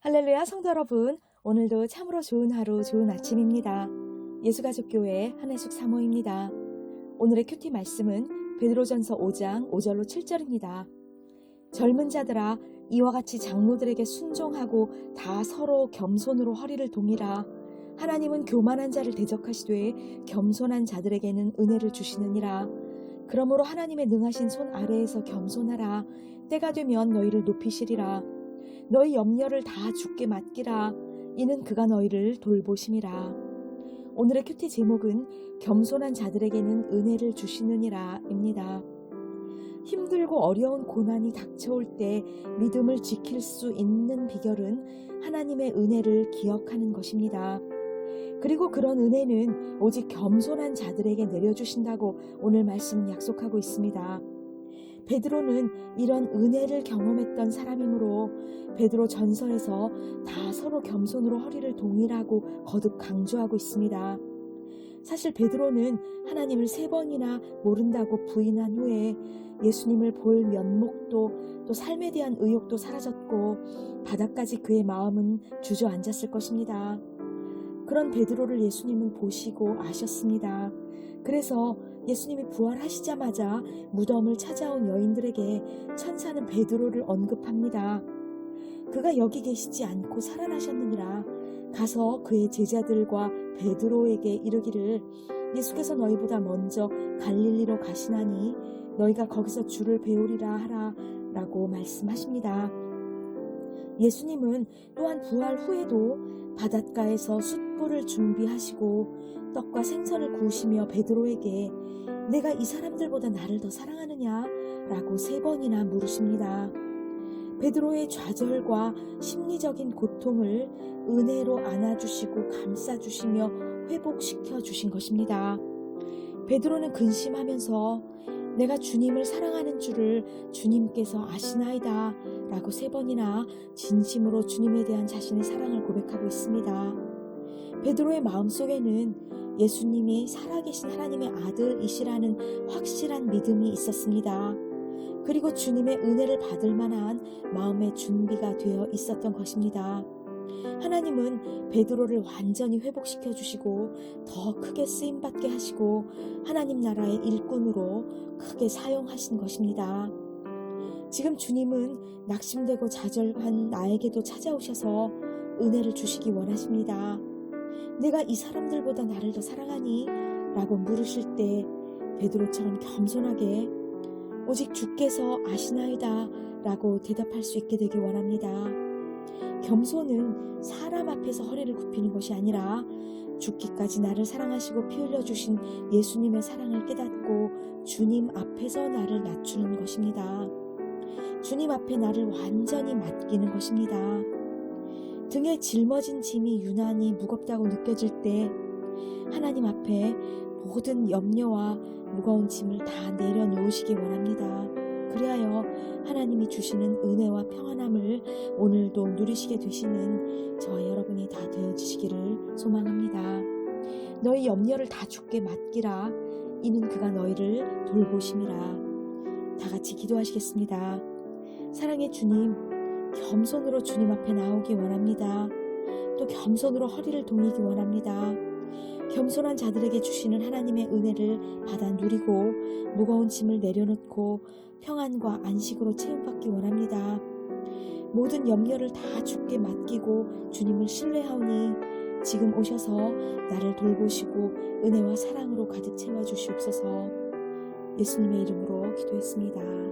할렐루야 성도 여러분, 오늘도 참으로 좋은 하루, 좋은 아침입니다. 예수가족교회 한혜숙 사모입니다. 오늘의 큐티 말씀은 베드로전서 5장 5절로 7절입니다. 젊은 자들아 이와 같이 장로들에게 순종하고 다 서로 겸손으로 허리를 동이라 하나님은 교만한 자를 대적하시되 겸손한 자들에게는 은혜를 주시느니라 그러므로 하나님의 능하신 손 아래에서 겸손하라 때가 되면 너희를 높이시리라 너희 염려를 다 주께 맡기라 이는 그가 너희를 돌보심이라 오늘의 큐티 제목은 겸손한 자들에게는 은혜를 주시느니라입니다. 힘들고 어려운 고난이 닥쳐올 때 믿음을 지킬 수 있는 비결은 하나님의 은혜를 기억하는 것입니다. 그리고 그런 은혜는 오직 겸손한 자들에게 내려주신다고 오늘 말씀 약속하고 있습니다. 베드로는 이런 은혜를 경험했던 사람이므로 베드로 전서에서 다 서로 겸손으로 허리를 동일하고 거듭 강조하고 있습니다. 사실 베드로는 하나님을 세 번이나 모른다고 부인한 후에 예수님을 볼 면목도 또 삶에 대한 의욕도 사라졌고 바닥까지 그의 마음은 주저앉았을 것입니다. 그런 베드로를 예수님은 보시고 아셨습니다. 그래서 예수님이 부활하시자마자 무덤을 찾아온 여인들에게 천사는 베드로를 언급합니다. 그가 여기 계시지 않고 살아나셨느니라 가서 그의 제자들과 베드로에게 이르기를 예수께서 너희보다 먼저 갈릴리로 가시나니 너희가 거기서 주를 배우리라 하라 라고 말씀하십니다. 예수님은 또한 부활 후에도 바닷가에서 숯불을 준비하시고 떡과 생선을 구우시며 베드로에게 내가 이 사람들보다 나를 더 사랑하느냐? 라고 세 번이나 물으십니다. 베드로의 좌절과 심리적인 고통을 은혜로 안아주시고 감싸주시며 회복시켜 주신 것입니다. 베드로는 근심하면서 내가 주님을 사랑하는 줄을 주님께서 아시나이다 라고 세 번이나 진심으로 주님에 대한 자신의 사랑을 고백하고 있습니다. 베드로의 마음속에는 예수님이 살아계신 하나님의 아들이시라는 확실한 믿음이 있었습니다. 그리고 주님의 은혜를 받을 만한 마음의 준비가 되어 있었던 것입니다. 하나님은 베드로를 완전히 회복시켜 주시고 더 크게 쓰임 받게 하시고 하나님 나라의 일꾼으로 크게 사용하신 것입니다. 지금 주님은 낙심되고 좌절한 나에게도 찾아오셔서 은혜를 주시기 원하십니다. 내가 이 사람들보다 나를 더 사랑하니? 라고 물으실 때 베드로처럼 겸손하게 오직 주께서 아시나이다 라고 대답할 수 있게 되길 원합니다. 겸손은 사람 앞에서 허리를 굽히는 것이 아니라 죽기까지 나를 사랑하시고 피 흘려주신 예수님의 사랑을 깨닫고 주님 앞에서 나를 낮추는 것입니다. 주님 앞에 나를 완전히 맡기는 것입니다. 등에 짊어진 짐이 유난히 무겁다고 느껴질 때 하나님 앞에 모든 염려와 무거운 짐을 다 내려놓으시기 원합니다. 그리하여 하나님이 주시는 은혜와 평안함을 오늘도 누리시게 되시는 저와 여러분이 다 되어지시기를 소망합니다. 너희 염려를 다 주께 맡기라. 이는 그가 너희를 돌보심이라. 다 같이 기도하시겠습니다. 사랑의 주님, 겸손으로 주님 앞에 나오기 원합니다. 또 겸손으로 허리를 동이기 원합니다. 겸손한 자들에게 주시는 하나님의 은혜를 받아 누리고 무거운 짐을 내려놓고 평안과 안식으로 채움받기 원합니다. 모든 염려를 다 주께 맡기고 주님을 신뢰하오니 지금 오셔서 나를 돌보시고 은혜와 사랑으로 가득 채워 주시옵소서 예수님의 이름으로 기도했습니다.